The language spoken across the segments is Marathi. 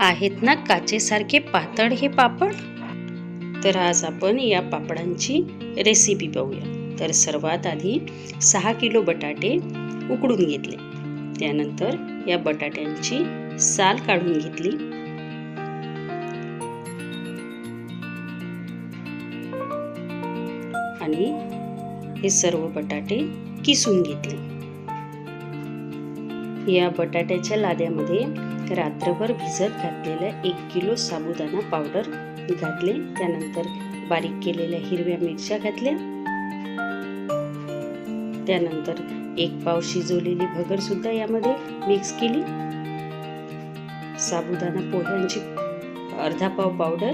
आहेत ना काचेसारखे पातळ हे पापड? तर आज आपण या पापडांची रेसिपी पाहूया तर सर्वात आधी सहा किलो बटाटे उकडून घेतले. त्यानंतर या बटाट्यांची साल काढून घेतली. आणि हे सर्व बटाटे किसून घेतले. या बटाट्याच्या लाद्यामध्ये रात्रभर भिजत घातलेल्या एक किलो साबुदाणा पावडर घातले. त्यानंतर बारीक केलेल्या हिरव्या मिरच्या घातल्या. त्यानंतर एक पाव शिजवलेली भगर सुद्धा यामध्ये मिक्स केली. साबुदाणा पोह्यांची अर्धा पाव पावडर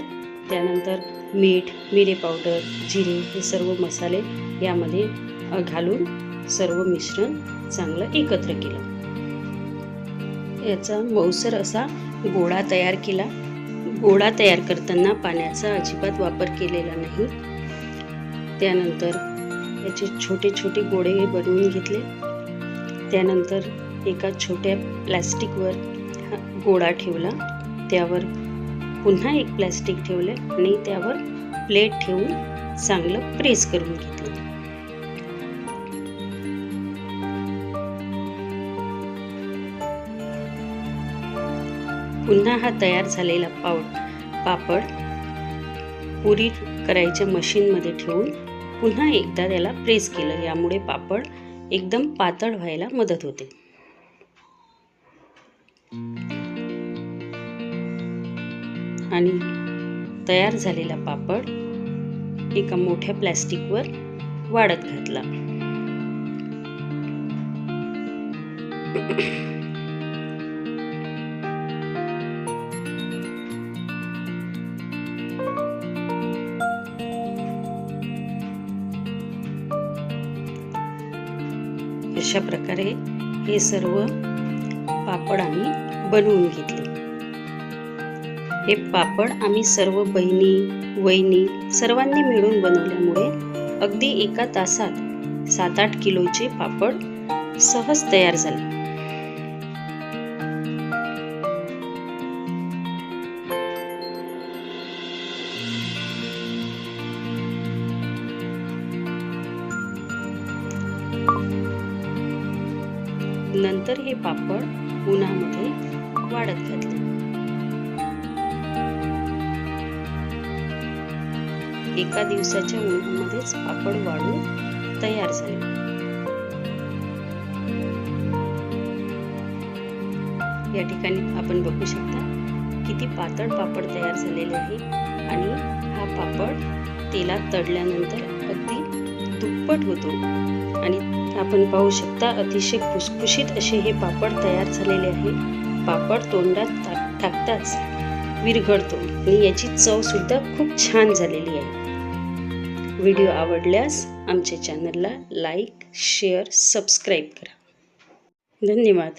त्यानंतर मीठ मिरे पावडर जिरे हे सर्व मसाले यामध्ये घालून सर्व मिश्रण चांगलं एकत्र केलं. याचा मऊसर असा गोळा तयार केला. गोळा तयार करताना पाण्याचा अजिबात वापर केलेला नाही. त्यानंतर याचे छोटे छोटे गोळे बनवून घेतले. त्यानंतर एका छोट्या प्लॅस्टिकवर गोळा ठेवला. त्यावर पुन्हा एक प्लॅस्टिक ठेवले आणि त्यावर प्लेट ठेवून चांगलं प्रेस करून घेतलं. पुन्हा हा तयार झालेला पाव पापड पुरी करायच्या मशीनमध्ये ठेवून पुन्हा एकदा त्याला प्रेस केलं. यामुळे पापड एकदम पातळ व्हायला मदत होते. आणि तयार झालेला पापड एका मोठ्या प्लॅस्टिकवर वाढत घातला. अशा प्रकारे हे सर्व पापड आम्ही बनवून घेतले. हे पापड आम्ही सर्व बहिणी वहिनी सर्वांनी मिळून बनवल्यामुळे अगदी एका तासात सात आठ किलोचे पापड सहज तयार झाले. नंतर हे पापड उन्हामध्ये वाढत घातले. एका दिवसाच्या उन्हामध्येच पापड वाढून तयार झाले. या ठिकाणी आपण बघू शकता किती पातळ पापड तयार झालेले आहे आणि हा पापड तेलात तडल्यानंतर अगदी दुप्पट होतो आणि आपण पाहू शकता अतिशय खुसखुशीत असे हे पापड तयार झालेले आहे. पापड तोंडात टाकताच विरघळतो आणि याची चव सुद्धा खूप छान झालेली आहे. व्हिडिओ आवडल्यास आमच्या चॅनलला लाईक शेअर सबस्क्राईब करा. धन्यवाद.